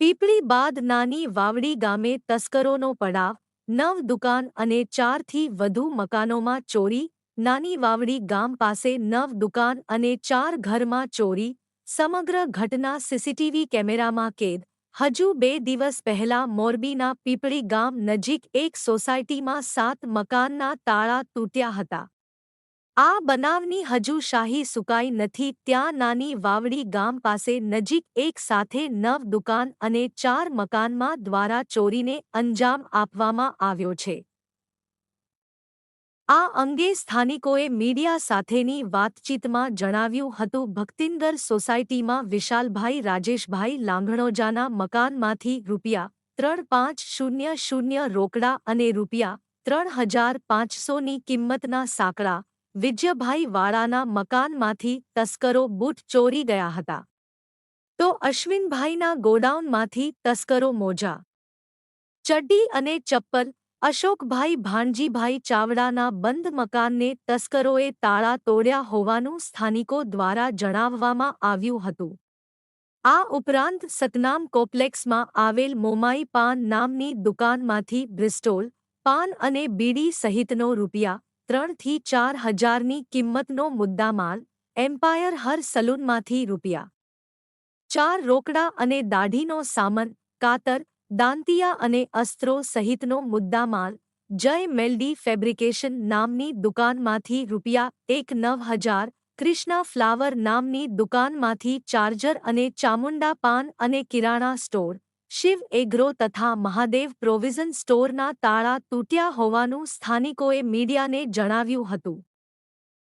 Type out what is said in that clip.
પીપળી બાદ નાની વાવડી ગામે તસ્કરોનો પડાવ, નવ દુકાન અને ચારથી વધુ મકાનોમાં ચોરી, નાની વાવડી ગામ પાસે નવ દુકાન અને ચાર ઘરમાં ચોરી, સમગ્ર ઘટના સીસીટીવી કેમેરામાં કેદ. હજુ બે દિવસ પહેલા મોરબીના પીપળી ગામ નજીક એક સોસાયટીમાં સાત મકાનના તાળા તૂટ્યા હતા. આ બનાવની હજુ શાહી સુકાઈ નથી. ત્યાં નાની વાવડી ગામ પાસે નજીક એક સાથે નવ દુકાન અને ચાર મકાનમાં દ્વારા ચોરીને અંજામ આપવામાં આવ્યો છે. આ અંગે સ્થાનિકોએ મીડિયા સાથેની વાતચીતમાં જણાવ્યું હતું, ભક્તિંદર સોસાયટીમાં વિશાલભાઈ, રાજેશભાઈ લાંઘણોજાના મકાનમાંથી રૂપિયા ત્રણ પાંચ શૂન્ય શૂન્ય રોકડા અને રૂપિયા ત્રણ હજાર પાંચસોની કિંમતના સાંકળા વિજયભાઈ વાળાના મકાનમાંથી તસ્કરો બૂટ ચોરી ગયા હતા. તો અશ્વિનભાઈના ગોડાઉનમાંથી તસ્કરો મોજા. ચડ્ડી અને ચપ્પલ, અશોકભાઈ ભાણજીભાઈ ચાવડાના બંધ મકાનને તસ્કરોએ તાળા તોડ્યા હોવાનું સ્થાનિકો દ્વારા જણાવવામાં આવ્યું હતું. આ ઉપરાંત સતનામ કોમ્પ્લેક્સમાં આવેલ મોમાઈ પાન નામની દુકાનમાંથી બ્રિસ્ટોલ, પાન અને બીડી સહિતનો રૂપિયા ત્રણથી ચાર હજારની કિંમતનો મુદ્દામાલ એમ્પાયર હર સલૂનમાંથી રૂપિયા ચાર રોકડા અને દાઢીનો સામન, કાતર, દાંતિયા અને અસ્ત્રો સહિતનો મુદ્દામાલ જય મેલડી ફેબ્રિકેશન નામની દુકાનમાંથી રૂપિયા એક નવ હજાર ક્રિષ્ના ફ્લાવર નામની દુકાનમાંથી ચાર્જર અને ચામુંડા પાન અને કિરાણા સ્ટોર શિવ એગ્રો તથા મહાદેવ પ્રોવિઝન સ્ટોરના તાળા તૂટ્યા હોવાનું સ્થાનિકોએ મીડિયાને જણાવ્યું હતું.